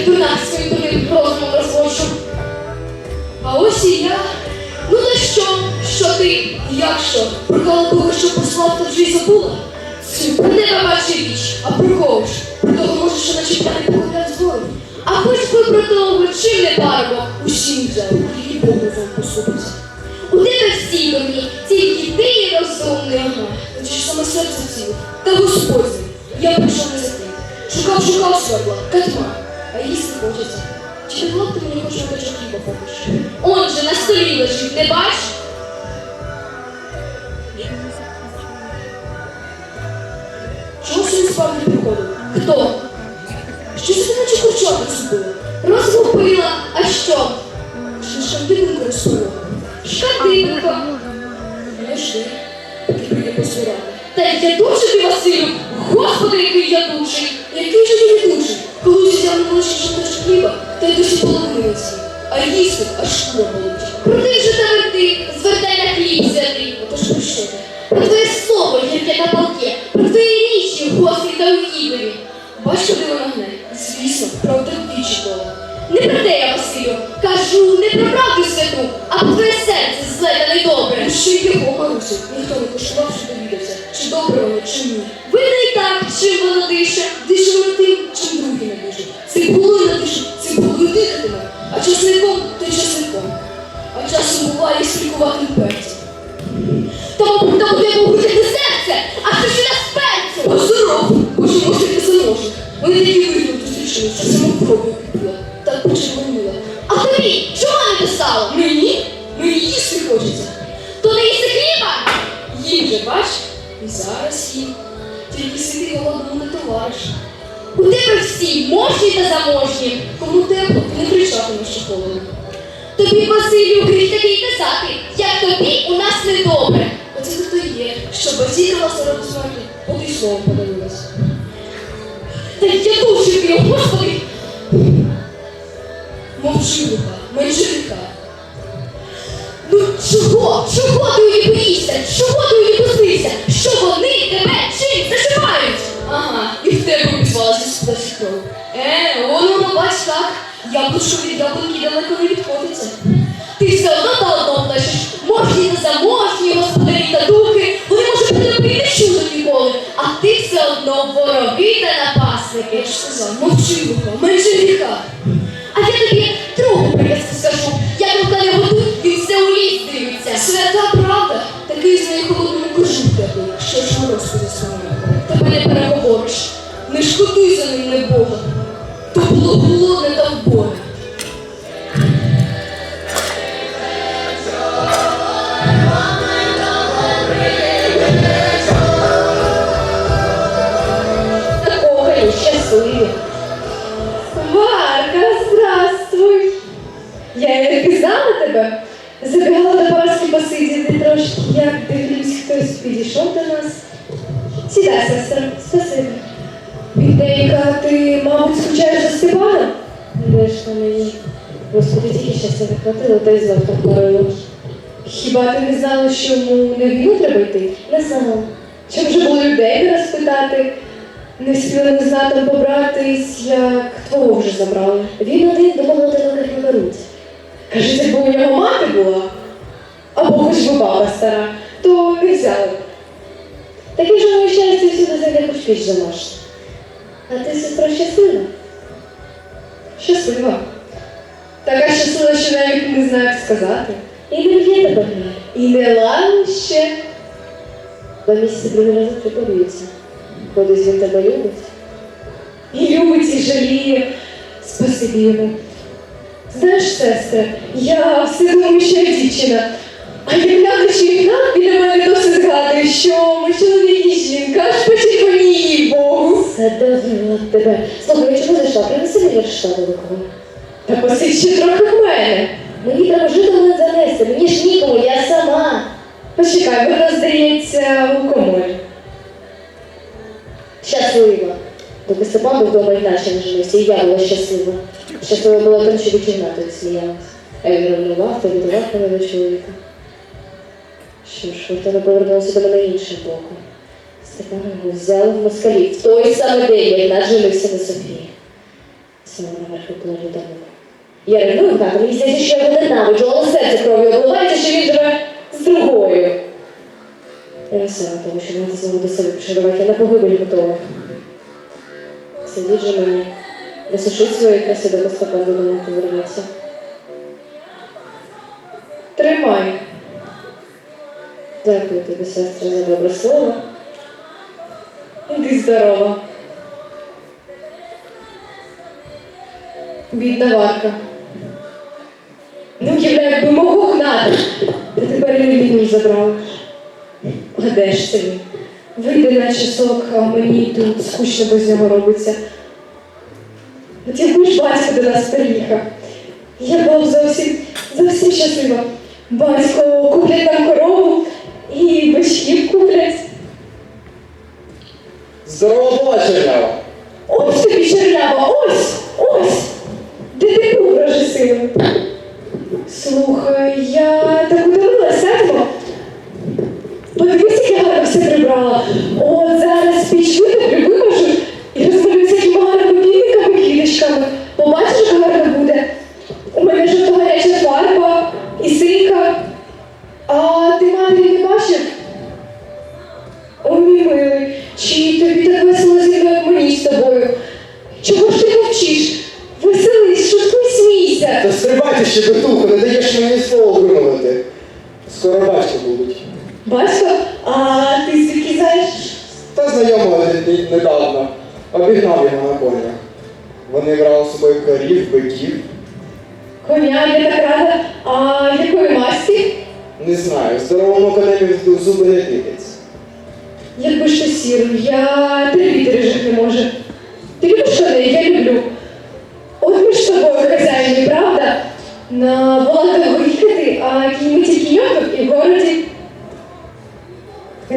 як дурна своїм дурним розумом розводжу. А ось і я. Ну та що? Що ти? Як що? Прокала того, що послав, та вже й забула? Про тебе бачу річ, а про? Про того може, що наче п'яний погуляв з гору. А хоч би про того, чим не парубок, усім взяв, і Богу вам посупиться. У тебе всі дурні, тільки ти розумний. Ага, тоді ж саме серце ціле. Та Господь. Я прийшов не за тим. Шукав, шукав сверла, катма, а їсти хочеться. Чи не ти мені хоч кусочок хліба поки? Он же на столі лежить, не бачиш? Чого сьогодні спав не приходив? Хто? Що це ти наче курчата зробила? Розгубила, а що? Чи шкандинку розсунула? Шкандинку. Ну ж ти, ти прийде посурати. Та я дуже ти, Василю! Господи, який я душий! Який же він душий? Взяв на шматочок хліба, та й досі з'їв. А їсти аж шкура болить. Крути же та верти, звертай на хліб святий. Отож про що ти? Про твоє слово, гірке та палке, про твої річі, гострі та угідливі. Бач, куди вона гне? Звісно, правда вдвічі коло. Не про те я, Василю, кажу, не про правду святу, а про твоє серце зле та недобре. Ну, Що й його, Марусю, ніхто не коштував, що довідався, чи добре воно, чи ні. Часником то часником. А часом буває стрікуватим перцем. Тому там буде побути серце, а що ж нас перцю? Здоров, боже, може ти заможеш. Вони такі вигляд зустрічали, що сама кров'ю кипіла, так почервоніла. А тобі чого не писало? Мені? Мені їсти хочеться. То не їсти хліба? Їм же, бач? І зараз їм. Тільки сиди голодному не товариш. У тебе всі можні та заможні. Кому тепло, не кричатимеш, що холодно. Тобі, Василю, гріх такий казати, як тобі у нас недобре. Оце хто є, що базікала серед смерті, от і словом подивилась. Та я душу ти, господи! Мовчи, Лука, менше гріха. Ну чого? Чого ти її боїшся? Чого ти її боїшся? Що вони тебе чим зашивають? Ага, і в тебе обізвалася сплесі кров. Е, воно бач так. Яблучко від яблунки далеко не відходиться. Ти все одно та одно плачеш. Можні та заможні, господарі та духи. Вони може про тебе не ніколи. А ти все одно ворові та напасники. Я ж сказав, мовчи, Лука, менше гріха. А я тобі другу приказку скажу. Як Лука не готують, він все у ліс дивиться. Свята правда. Такий з неї Не переговориш. Не шкодуй за ним не Бога. То було голодне та вборе. Щастя не хватило, та й порою. Хіба ти не знала, що йому на війну треба йти? Не знала. Чи вже було людей не розпитати? Не встигли не знатом побратись, як твого вже забрали. Він один до молодих не беруть. Каже, якби у нього мати була, або хоч би баба стара, то не взяли. Таке ж щастя всюди зайде хоч піч замаш. А ти, сестра, щаслива? Щаслива. Така щаслива, що навіть не знаю, як сказати. І не б'є тебе. І не лаю ще. Два місяці другий раз припорюється. Бо десь він тебе любить. І любить, і жаліє. Спасибі йому. Знаєш, сестра, я все думаю, що я дівчина. А як глянучи вікна, біля мене досі згадує, що ми чоловік і жінка, аж почервоні їй Богу. Все давно тебе. Слухай, я чому зайшла? Принеси мені вершта великого. Та посидь ще трохи в мене. Мені треба жити мене занести, мені ж нікому, я сама. Почекай, вона здається у коморі. Щаслива. Доки Степан був вдома іначе не женився, і я була щаслива. Щаслива була тому, що тоді сміялась. А він ревнував та віддавав мене до чоловіка. Що ж, Фортуна повернулася до мене іншим боком. Степан його взяли в москалі в той самий день, як над на Софії. Сила наверх виплив до мене. Я ревную так, мені здається, що я його ненавиджу, але серце кров'ю обливається, що він живе з другою. Я весела, тому що вона знову до себе поширювати, я на погибель готова. Сидіть же мені, висушить свої краси до листопаду додому повернеться. Тримай. Дякую тобі, сестра, за добре слово. Іди здорова. Бідна Варка. Ну, уявляю, якби мого гнати. Та тепер і. А де ж собі? Вийде на часок, а мені тут скучно без нього робиться. От якби ж батько до нас приїхав. Я була зовсім, зовсім щаслива. Батько куплять нам корову і бичків куплять. Здорово чернява. Ось тобі черлява, ось, ось. Де ти був? Слухай, я так удивила сядьмо. Подивись, як я гарно все прибрала. От зараз піч витоплю, вимажу і розмалююся якими гарними віниками, квіточками. Побачиш,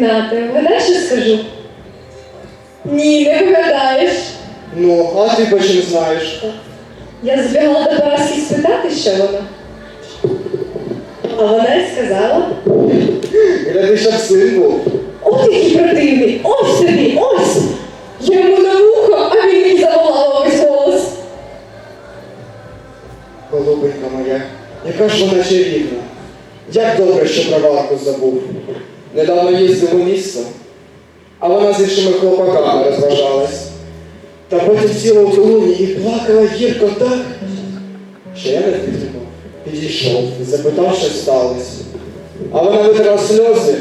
Гнати, вгадай, що скажу? Ні, не вгадаєш. Ну, а ти по чим знаєш? Я збігала до Параски спитати, що вона. А вона й сказала, Гляди, щоб син був. от який противний, ось тобі, ось! Я йому на вухо, а він мені заволав весь голос. Голубенька моя, яка ж вона чарівна. Як добре, що про Варку забув. Недавно їздив у місто, а вона з іншими хлопаками розважалась. Та потім сіла у колоні і плакала гірко так, що я не витримав. Підійшов, запитав, що сталося. А вона витерла сльози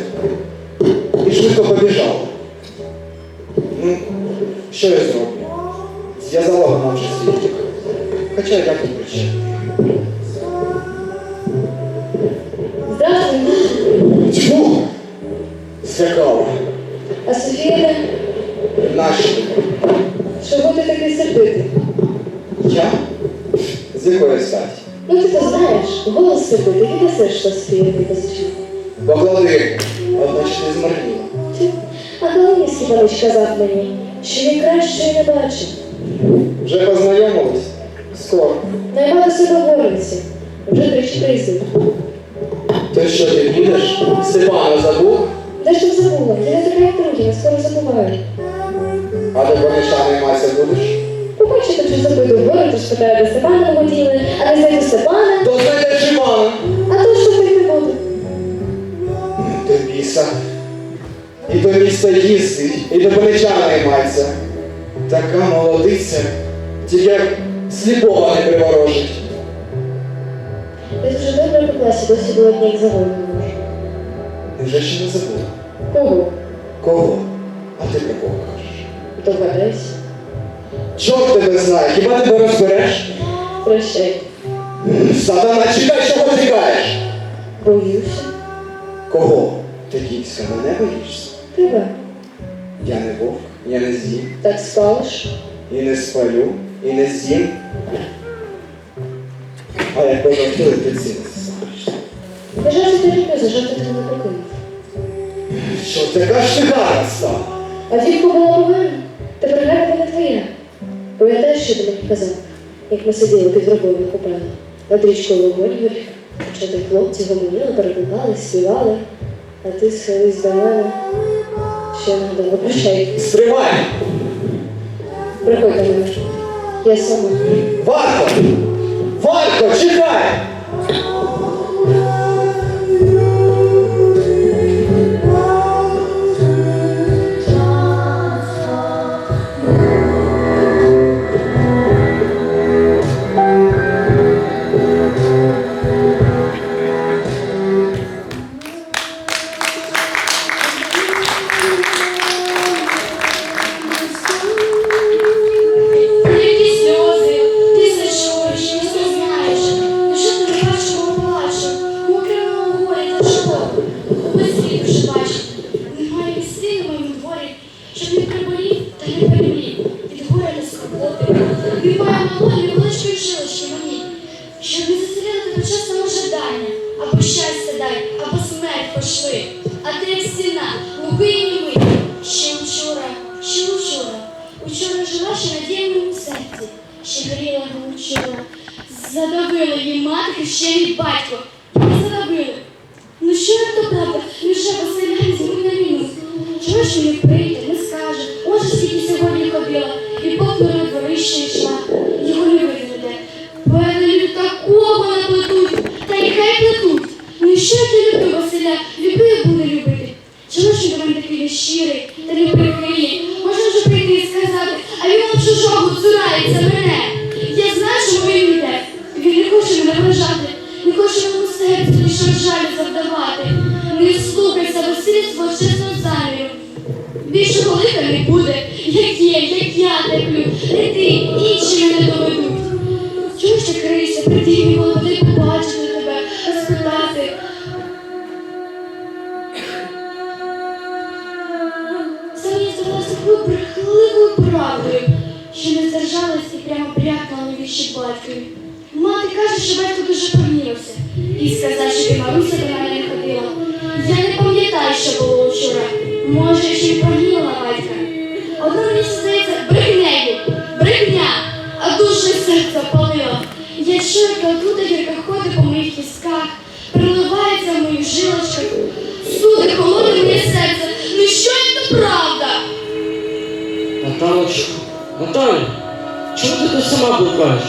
і швидко побіжала. Ну, що я зроблю? Зв'язала вона вже світ. Хоча як не причина. Здравствуй. Тьфу! Злякала. А Софія де? Чого ти такий сердитий? Я? З якої статі? Ну ти то знаєш, голос сердитий, і несеш, що Софія не позичив. Поклади, одначе не змарніла. А Коломійський панич казав мені, що він краще не бачив. Вже познайомились? Скоро. Наймати себе гориці. Вже тричі приїздив. То що ти підеш? Степана забув? Де ж забула? Я не така як другі, я скоро забуваю. А до Бонища наймайся будеш? Побачите, що запиту в город, то спитаю, де Степана погоділи, а не знайду Степана, То знайдеш Івана. а то що ти не буде. До біса. І до міста їздить, і до Бонича наймайся. Така молодиця, тільки сліпого не приворожить. Я дуже добре по класі, досі було дні як загону. Невже ще не забула? Кого? Кого? А ти про кого кажеш? Догадайся. Чорт тебе знає, хіба тебе розбереш? Прощай. Сатана, чекай, чого тікаєш? Боюся. Кого? Ти дівська мене боїшся? Тебе. Я не вовк, я не з'їм, Так спалиш? і не спалю, і не з'їм. А як пожартую, ти ціни засахариш. Я жарти ти люблю, за жарти ти не покинув. Що така ж гарна стала? А дівка була погана, тепер гарна не твоя. Пам'ятаєш, що ти мені казав, як ми сиділи під гробою купали? Над річкою вогонь горів, чотири хлопці гомоніли, перебували, співали, а ти схились до мене. Ще нагадала, прощай. Стривай! Приходь до мене. Я сама. Варко! Варко, чекай! Скорботи. Немає малої невеличкої жилищі мені, щоб не заселяли тебе часом ожидання. Або дай, або смерть пошли. А ти стіна, луби і німи. Ще вчора, ще вчора. Учора жила ще надія серці, ще горіла вчора. Задавили її матері ще від батько. Щирий та не прихильний? Можна вже прийти і сказати, а він от чужого цурається мене. Я знаю, що він йде. Він не хоче мене вражати, не хоче моєму серцю лише жалю завдавати. Не слухайся, Василь, свого чесного заміру. Більше голика не буде, як є, як я теплю, не ти, інші мене доведуть. Чого ж ти крийся, прийди мій молодий побачити тебе, правдою, що не здержалась і прямо брякнула на вічі батькові. Мати каже, що батько дуже погнівався і сказав, що ти Маруся до мене не ходила. Я не пам'ятаю, що було вчора. Може, ще й погнівала батька. Одно мені здається брехнею, брехня, а душу і серце палила. Я чую, отрута гірка ходить по моїх кістках, приливається в моїх жилочках, суди холодне моє серце. Ну що? Наталочка, Наталя, чому ти тут сама блукаєш?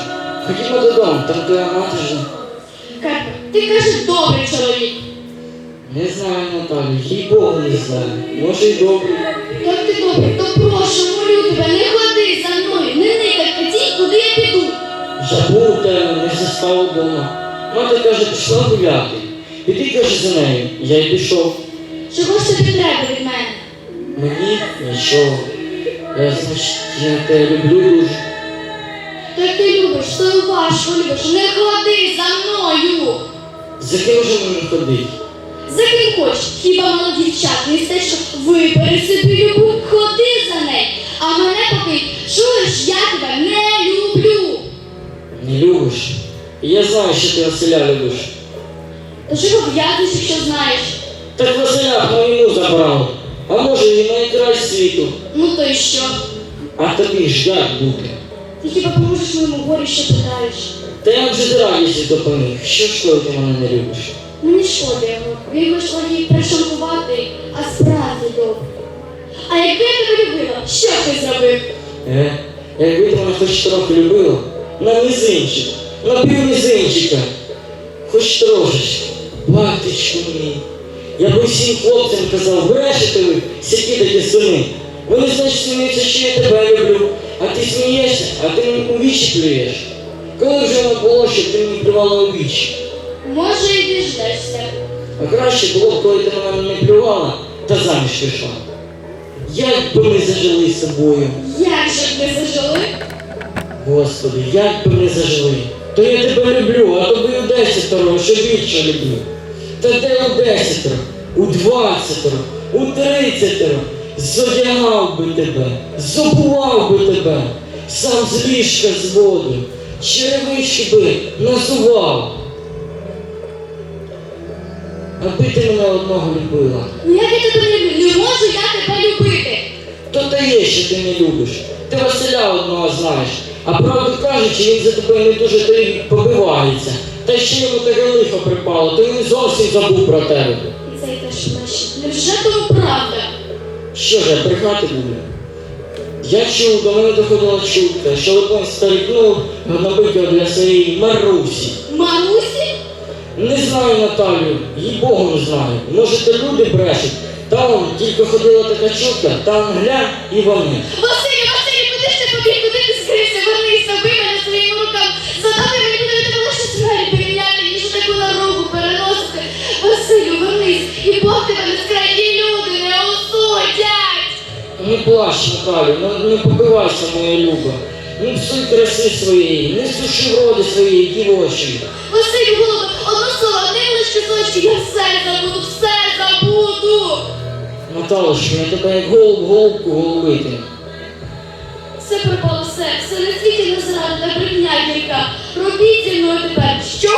Ходімо додому, там твоя мати вже. Карпе, ти кажеш добрий чоловік. Не знаю, Наталю, їй Богу не знаю. Може й добре. Як ти добрий, то прошу, молю тебе, не ходи за мною, не никай, ходіть, куди я піду. Забув у тебе, не застав вдома. Мати каже, пішла гуляти. Іди, каже, за нею. Я й пішов. Чого ж тобі треба від мене? Мені нічого. Я, я тебе люблю дуже. То ти любиш, то й важко любиш, не ходи за мною. За ким же мені ходити? За ким хочеш, хіба мало дівчат не те, що вибери собі любов, ходи за нею. А мене поки чуєш, я тебе не люблю. Не любиш. Я знаю, що ти Василя любиш. То чого в'язнеш, якщо знаєш? Так Василя війну забрали. А може і найкращий світу. Ну то й що? А тобі ж як бути? Ти хіба поможеш моєму горі, що питаєш? Та я вже радістю допоміг. Що ж коли ти мене не любиш? Мені шкода його. Він лиш волів пришанкувати, а справді добре. А якби я тебе любила, що б ти зробив? Е, якби ти мене хоч трохи любила, на мізинчик, на півмізинчика, хоч трошечки, батечку мій. Я би всім хлопцям казав, брешете ви, сякі такі сини. Вони, значить, сміються, що я тебе люблю, а ти смієшся, а ти мені у вічі плюєш. Коли вже воно було, щоб ти мені плювала у вічі? Може, і діждешся. А краще було б, коли ти на мене не плювала та заміж пішла. Як би ми зажили з тобою? Як же б ми зажили? Господи, як би ми зажили? То я тебе люблю, а тобі у десятеро, що більше люблю. Та де у десятеро, у двадцятеро, у тридцятеро, зодягав би тебе, забував би тебе, сам з ліжка зводив, черевички би назував. Аби ти мене одного любила. Ну як я тебе не люблю? Не можу я тебе любити. То те є, що ти не любиш. Ти Василя одного знаєш. А правду кажучи, він за тобою не дуже то й побивається. Та ще йому таке лихо припало, то він зовсім забув про тебе. Меші. Невже то правда? Що ж, я брехати буду? Я чув, до мене доходила чутка, що Липон старикнув гнобить для своєї Марусі. Марусі? Не знаю Наталю, їй Богу не знаю. Може, то люди брешуть. Там тільки ходила така чутка, там гля і вони. Не плач, Наталю, не, не побивайся, моя люба. Не псуй краси своєї, не суши вроди своєї дівочої. Василю, голубе, одно слово, одне лише точки, я все забуду, все забуду. Наталочка, я тебе як голуб голубку голубити. Все пропало все, все на світі не зрада, та брехня гірка. Робіть зі мною тепер, що.